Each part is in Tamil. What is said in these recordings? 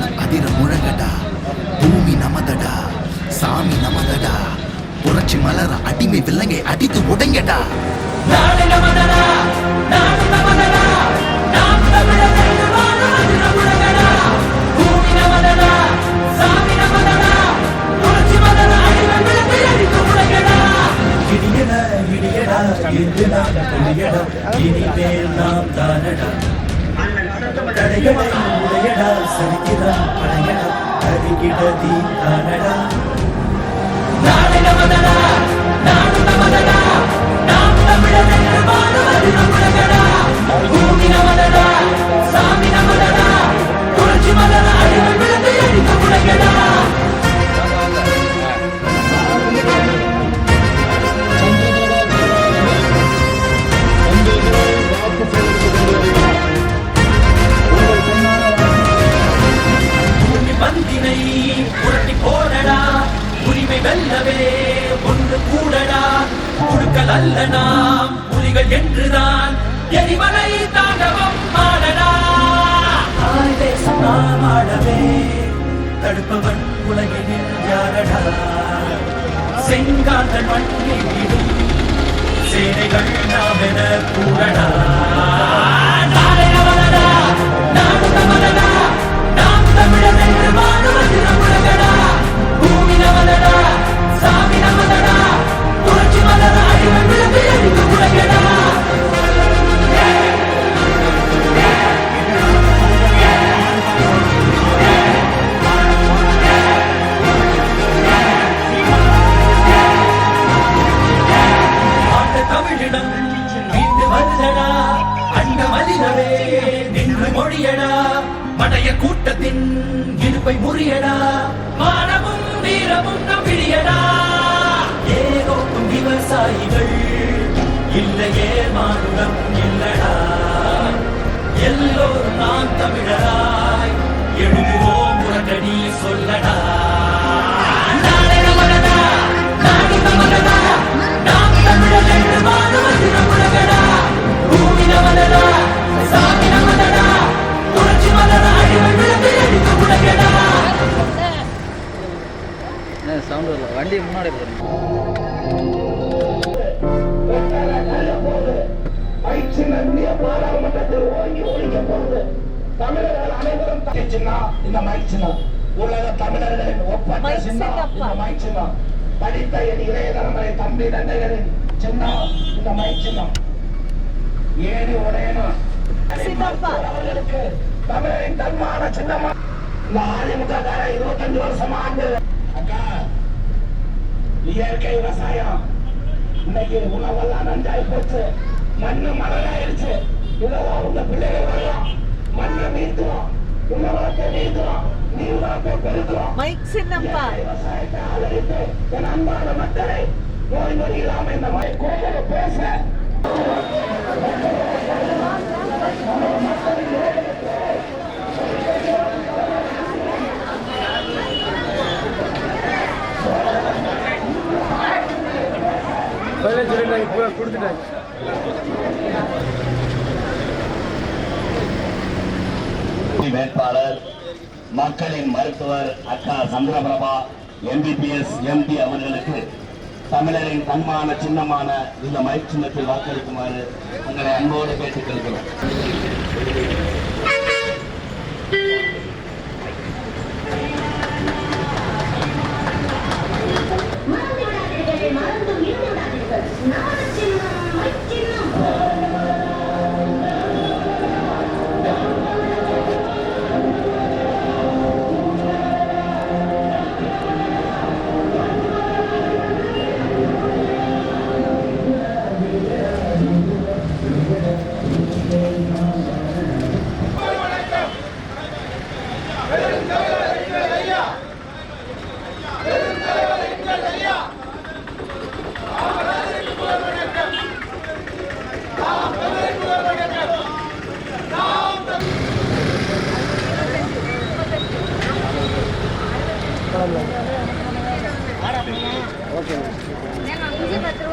வானம் அதிர முழங்கடா பூமி நமதடா சாமி நமதடா புரட்சி மலர அடிமை வில்லங்கை அடித்து உடைங்கடா நமதடா நமதடா நாம் தமிழர் வாழ்வது நமதடா விடதி தீ தானடா நாடு நமதடா நாடு நமதடா நாம் தமிழர் என்று வாழ்வது நம்முடையடா பூமி நமதனா சாமி நமதனா புரட்சி மதனா அடிமை விழுந்து அடித்து உலகடா அல்லவே ஒன்று கூடடா. குழுக்கள் அல்ல நாம் புலிகள் என்றுதான். எரிமலை தாண்டவம் ஆடடா. தேசம் நாம் ஆடவே. தடுப்பவன் உலகினில் யாரடா? செங்காந்தன் மண்ணிடும் சேனைகள் நாம் என கூடடா. நாம் தமிழர் என்று வாழ்வது உலகடா பூமி நமதடா தமிழிடம் மீண்டு வருதடா அண்ட மலினவே நின்று மொழியடா மடைய கூட்டத்தின் இருப்பை முறியடா மானமும் வீரமும் நம்பிடியடா ஏதோக்கும் விவசாயிகள் இல்லையே மானுடம் இல்லடா. எல்லோரும் நான் தமிழராய் எழுதுவோம் உடனடி சொல்லடா. தலை சின்னம் இந்த மைக் சின்னம் உலக தமிழர்களின் ஒப்பற்ற சின்னம் இந்த மைக் சின்னம் படித்த என் இளைய தலைமுறை தம்பி தந்தைகளின் சின்னம் இந்த மைக் சின்னம் ஏணி உடையணும் அவர்களுக்கு தமிழரின் தன்மான சின்னமா இந்த அதிமுக இருபத்தஞ்சு வருஷம் ஆண்டு. அக்கா இயற்கை விவசாயம் இன்னைக்கு உணவெல்லாம் நஞ்சாய் போச்சு. மண்ணு மணலாயிருச்சு இதெல்லாம் உங்க பிள்ளைகள் வரலாம் மண்ணை மீட்டுவோம் உள்ள வளத்தை மீட்டுவோம் நீர் வளத்தை பெருக்கிறோம். மைக் சின்னப்பா. விவசாயத்தை ஆதரித்து என் அன்பான மக்களை நோய் நொடி இல்லாம இந்த மாதிரி கோபம் பேச. வேட்பாளர் மக்களின் மருத்துவர் அக்கா சந்திரபிரபா எம்பிபிஎஸ் எம்பி அவர்களுக்கு தமிழரின் தன்மான சின்னமான இந்த மயிர் சின்னத்தில் வாக்களிக்குமாறு உங்களை அன்போடு கேட்டுக்கொள்கிறோம். மறந்து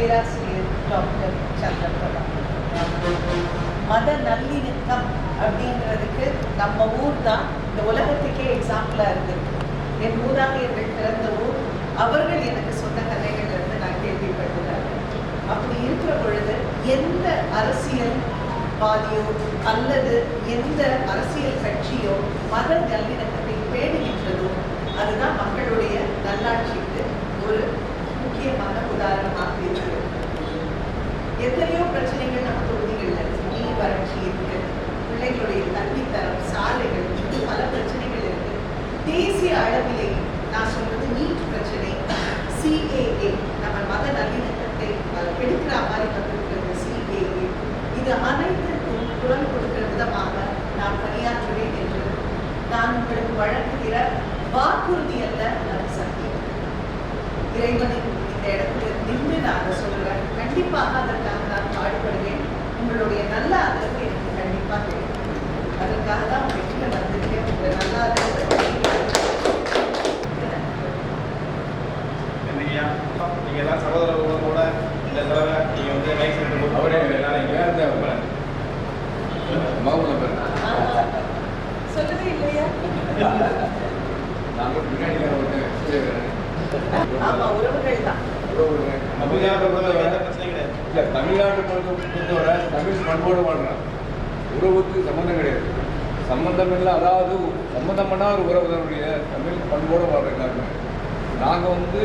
பேராசிரியர் டாக்டர் சந்திரபிரபா மத நல்லிணக்கம் அப்படிங்கிறதுக்கு நம்ம ஊர் தான் இந்த உலகத்துக்கே எக்ஸாம்பிளாக இருக்குது என் மூதாதையர்கள் பிறந்த ஊர் அவர்கள் எனக்கு சொன்ன கதைகள் இருந்து நான் கேள்விப்பட்டுள்ளேன் அப்படி இருக்கிற பொழுது எந்த அரசியல் வாதியோ அல்லது எந்த அரசியல் கட்சியோ மத நல்லிணக்கத்தை பேணுகின்றதோ அதுதான் மக்களுடைய நல்லாட்சிக்கு ஒரு முக்கியமான உதாரணமாக எத்தனையோ பிரச்சனைகள் நம்ம தொகுதிகளில் இருக்கு. நீர் வறட்சி இருக்கு பிள்ளைகளுடைய கல்வித்தரம் சாலைகள் இன்னும் பல பிரச்சனைகள் இருக்கு. தேசிய அளவிலே நான் சொல்றது நீட் பிரச்சனை சிஏஏ நம்ம மத நல்லிணக்கத்தை கெடுக்கிற மாதிரி வந்திருக்கிறது சிஏஏ இது அனைத்திற்கும் குரல் கொடுக்கிற விதமாக நான் பணியாற்றுவேன் என்று நான் உங்களுக்கு வழங்குகிற வாக்குறுதி அல்ல நான் சத்தியம். இறைவனின் இந்த இடத்துல நின்று நான் அதை சொல்றேன். கண்டிப்பாக அதற்காக நான் பாடுபடுவேன். உங்களுடைய நல்ல ஆதரவு எனக்கு கண்டிப்பாக கிடைக்கும். அதற்காக தான் வெற்றில வந்திருக்கேன். உங்க நல்ல ஆதரவு என்னையா? நீங்க எல்லாம் சகோதர உறவோட இந்த தடவை வந்து சென்டர் அவரே எல்லாரும். மகமுல பேர் ஆமா. சொல்லவே இல்லையா? நாங்கள் பின்னாடி ஒருத்தன் ஆமா உறவுகள் தான். தமிழ்நாட்டை பொறுத்தவரை எந்த பிரச்சனையும் கிடையாது இல்லை பொறுத்தவரை தமிழ் பண்போடு வாழ்றாங்க உறவுக்கு சம்மந்தம் கிடையாது. சம்மந்தம் இல்லை அதாவது சம்மந்தம்னா ஒரு உறவு தன்னுடைய தமிழ் பண்போடு வாழ்ற எல்லாருமே நாங்கள் வந்து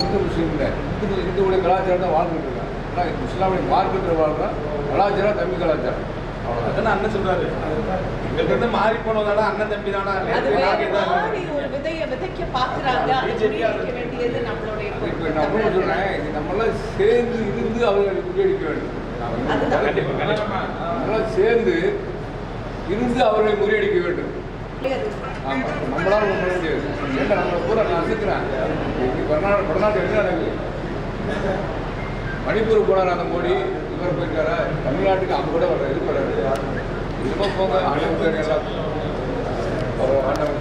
இந்து முஸ்லீம் இல்லை. இந்து இந்துவுடைய கலாச்சாரம் தான் வாழ்ந்துட்டு இருக்கோம். ஆனால் இஸ்லாமிய மார்க்கத்தில் வாழ்றோம் கலாச்சாரம் தமிழ் கலாச்சாரம். அதான் அண்ணன் சொல்றாரு. இருந்து மாறி போனதால அண்ணன் தம்பி தானா ஒரு விதைய விதைக்க பாக்குறாங்க. சொல்கிறேன் இது நம்மளாம் சேர்ந்து இருந்து அவர்களை முறியடிக்க வேண்டும். நம்மளாம் சேர்ந்து இருந்து அவர்களை முறியடிக்க வேண்டும். ஆமாம் நம்மளால ஒன்றும் பண்ண முடியாது. ஏன்னா நம்மளை பூரா ரசிக்கிறேன் இன்னைக்கு கர்நாடக என்ன நடக்குது மணிப்பூர் போனார் அந்த மோடி. இவர் போயிருக்காரா? தமிழ்நாட்டுக்கு அவங்க கூட வர இது வராது இதுமா போங்க. ஆண்டவன் எல்லாம். ஆண்டவன்